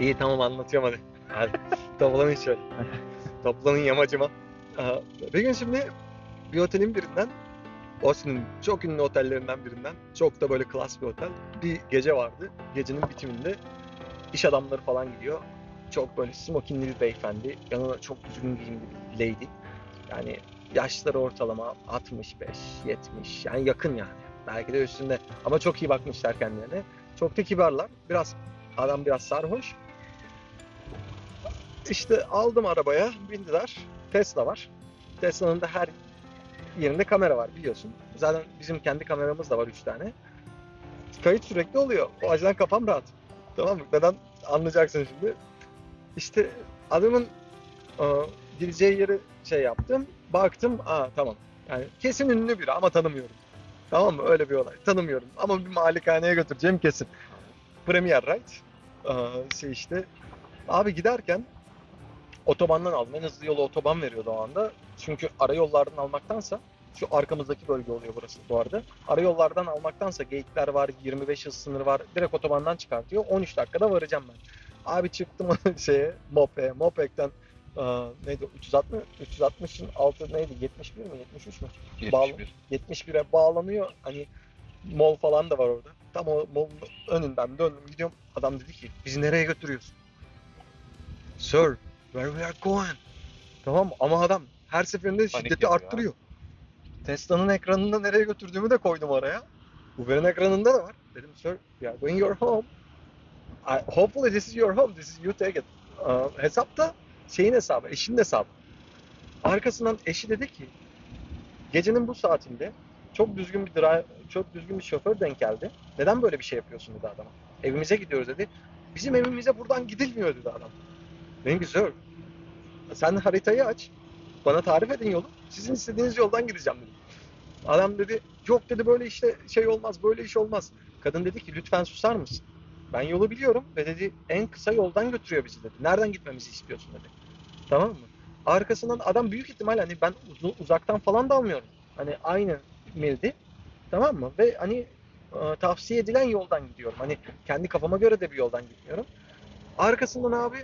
İyi tamam anlatıyorum hadi. Hadi toplanın şöyle. toplanın yamacıma. Aa, Bir gün şimdi bir otelin birinden Austin'in çok ünlü otellerinden birinden çok da böyle klas bir otel. Bir gece vardı. Gecenin bitiminde iş adamları falan gidiyor. Çok böyle smokinli bir beyefendi. Yanına çok düzgün giyimli bir lady. Yani yaşları ortalama 65, 70 yani yakın yani. Belki de üstünde ama çok iyi bakmışlar kendilerine. Çok da kibarlar. Biraz adam biraz sarhoş. İşte aldım arabaya, bindiler. Tesla var. Tesla'nın da her yerinde kamera var biliyorsun. Zaten bizim kendi kameramız da var 3 tane. Kayıt sürekli oluyor. O açıdan kafam rahat. Tamam mı? Neden anlayacaksın şimdi. İşte adamın e, gideceği yeri şey yaptım. Baktım, aa tamam. Yani kesin ünlü biri ama tanımıyorum. Tamam mı? Öyle bir olay. Tanımıyorum. Ama bir malikaneye götüreceğim kesin. Premier Right. Aa, şey işte. Abi giderken otobandan aldım. En hızlı yolu otoban veriyordu o anda. Çünkü ara yollardan almaktansa şu arkamızdaki bölge oluyor burası bu arada. Ara yollardan almaktansa geyikler var, 25 hız sınırı var. Direkt otobandan çıkartıyor. 13 dakikada varacağım ben. Abi çıktım şeye, Mope. Mopek'ten aa, neydi 360 360'ın altı neydi 71 mi 73 mü? Bağlı- 71. 71'e bağlanıyor. Hani mol falan da var orada. Tam o molun önünden döndüm gidiyorum. Adam dedi ki bizi nereye götürüyorsun? Sir, where we are going? Tamam ama adam her seferinde şiddeti yapıyor arttırıyor. Tesla'nın ekranında nereye götürdüğümü de koydum oraya. Uber'in ekranında da var. Dedim sir, we are going your home. I, hopefully this is your home, this is you take it. Aa, hesapta şeyin hesabı, eşinin hesabı. Arkasından eşi dedi ki gecenin bu saatinde çok düzgün bir drive, çok düzgün bir şoför denk geldi. Neden böyle bir şey yapıyorsun dedi adama. Evimize gidiyoruz dedi. Bizim evimize buradan gidilmiyor dedi adam. Ki sir, sen haritayı aç. Bana tarif edin yolu. Sizin istediğiniz yoldan gideceğim dedim. Adam dedi yok dedi böyle işte şey olmaz böyle iş olmaz. Kadın dedi ki lütfen susar mısın? Ben yolu biliyorum ve dedi en kısa yoldan götürüyor bizi dedi. Nereden gitmemizi istiyorsun dedi. Tamam mı? Arkasından adam büyük ihtimal hani ben uzu- uzaktan falan da almıyorum. Hani aynı mildi. Tamam mı? Ve hani e, tavsiye edilen yoldan gidiyorum. Hani kendi kafama göre de bir yoldan gitmiyorum. Arkasından abi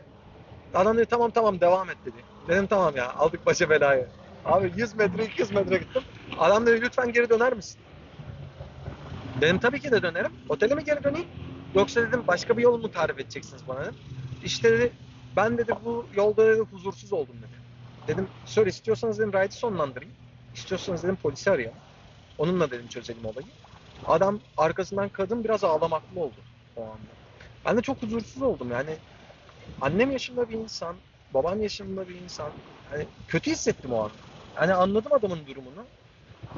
adam dedi tamam tamam devam et dedi. Dedim tamam ya aldık başa belayı. Abi 100 metre 200 metre gittim. Adam dedi lütfen geri döner misin? Dedim tabii ki de dönerim. Otele mi geri döneyim? Yoksa dedim başka bir yol mu tarif edeceksiniz bana dedim. İşte dedi ben dedi bu yolda dedi huzursuz oldum dedi. Dedim sir istiyorsanız dedim ride'ı sonlandırayım. İstiyorsanız dedim polisi arayalım. Onunla dedim çözelim olayı. Adam arkasından kadın biraz ağlamaklı oldu o anda. Ben de çok huzursuz oldum yani. Annem yaşında bir insan, babam yaşında bir insan. Hani kötü hissettim o an. Hani anladım adamın durumunu.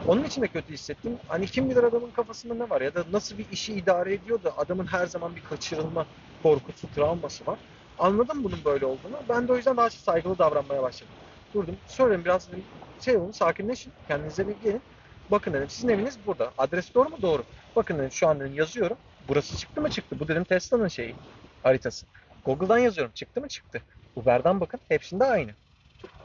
Onun için de kötü hissettim. Hani kim bilir adamın kafasında ne var ya da nasıl bir işi idare ediyor da adamın her zaman bir kaçırılma korkusu, travması var. Anladım bunun böyle olduğunu. Ben de o yüzden daha saygılı davranmaya başladım. Durdum. Söyledim biraz dedim, şey olun, sakinleşin. Kendinize bir gelin. Bakın dedim sizin eviniz burada. Adres doğru mu? Doğru. Bakın dedim şu an dedim yazıyorum. Burası çıktı mı? Çıktı. Bu dedim Tesla'nın şeyi, haritası. Google'dan yazıyorum. Çıktı mı? Çıktı. Uber'den bakın. Hepsinde aynı.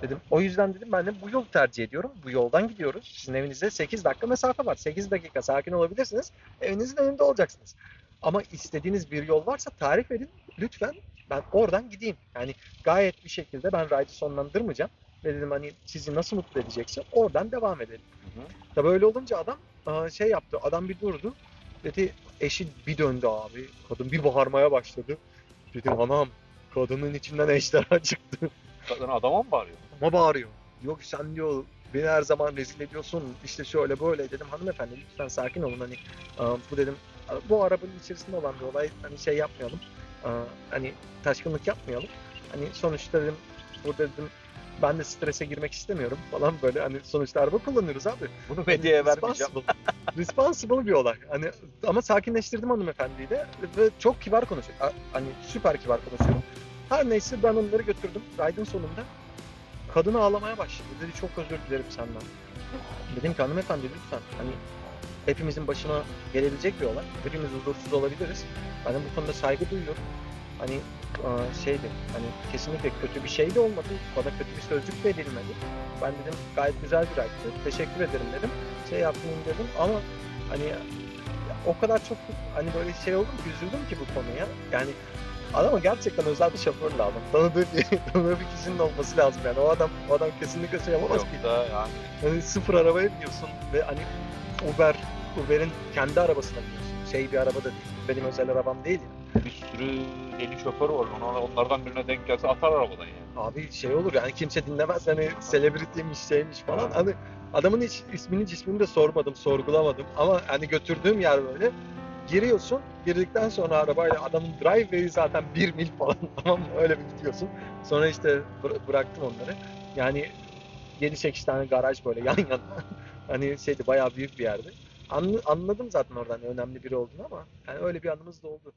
Dedim. O yüzden dedim ben de bu yolu tercih ediyorum. Bu yoldan gidiyoruz. Sizin evinize 8 dakika mesafe var. 8 dakika sakin olabilirsiniz. Evinizin önünde olacaksınız. Ama istediğiniz bir yol varsa tarif edin. Lütfen ben oradan gideyim. Yani gayet bir şekilde ben ride'ı sonlandırmayacağım. Ve dedim hani sizi nasıl mutlu edecekse oradan devam edelim. Hı hı. Tabii öyle olunca adam şey yaptı. Adam bir durdu. Dedi eşi bir döndü abi. Kadın bir bağırmaya başladı. Dedim anam kadının içinden ejderha çıktı. Kadın adama mı bağırıyor? Ama bağırıyor. Yok sen diyor beni her zaman rezil ediyorsun. İşte şöyle böyle dedim hanımefendi lütfen sakin olun hani aa, bu dedim bu arabanın içerisinde olan bir olay hani şey yapmayalım. Aa, hani taşkınlık yapmayalım. Hani sonuçta dedim burada dedim ben de strese girmek istemiyorum falan böyle hani sonuçta araba kullanıyoruz abi. Bunu medyaya vermeyeceğim. Responsible. Bir olay. Hani ama sakinleştirdim hanımefendiyi de ve çok kibar konuşuyor. Hani süper kibar konuşuyor. Her neyse ben onları götürdüm. Ride'ın sonunda kadın ağlamaya başladı. Dedi çok özür dilerim senden. Dedim ki hanımefendi lütfen hani hepimizin başına gelebilecek bir olay. Hepimiz huzursuz olabiliriz. Ben de bu konuda saygı duyuyorum. Hani e, şeydi hani kesinlikle kötü bir şey de olmadı. Bana kötü bir sözcük de edilmedi. Ben dedim gayet güzel bir ride'dı. Teşekkür ederim dedim. Şey yaptım dedim ama hani o kadar çok hani böyle şey oldum ki üzüldüm ki bu konuya. Yani Adama gerçekten özel bir şoför lazım. Tanıdığı bir, tanıdığı bir kişinin olması lazım yani. O adam, o adam kesinlikle şey yapamaz ki. Yoksa yani Hani sıfır arabaya biniyorsun ve hani Uber, Uber'in kendi arabasına biniyorsun. Şey bir araba da değil. Benim özel arabam değil ya. Bir sürü deli şoför var. Ona, onlardan birine denk gelse atar arabadan yani. Abi şey olur yani kimse dinlemez hani celebrity'miş şeymiş falan. Hani adamın hiç ismini cismini de sormadım, sorgulamadım. Ama hani götürdüğüm yer böyle. Giriyorsun, girdikten sonra arabayla adamın driveway'i zaten bir mil falan tamam mı? Öyle bir gidiyorsun. Sonra işte bıra- bıraktım onları. Yani 7-8 tane garaj böyle yan yana. hani şeydi bayağı büyük bir. Anlı- anladım zaten oradan önemli biri olduğunu ama yani öyle bir anımız da oldu.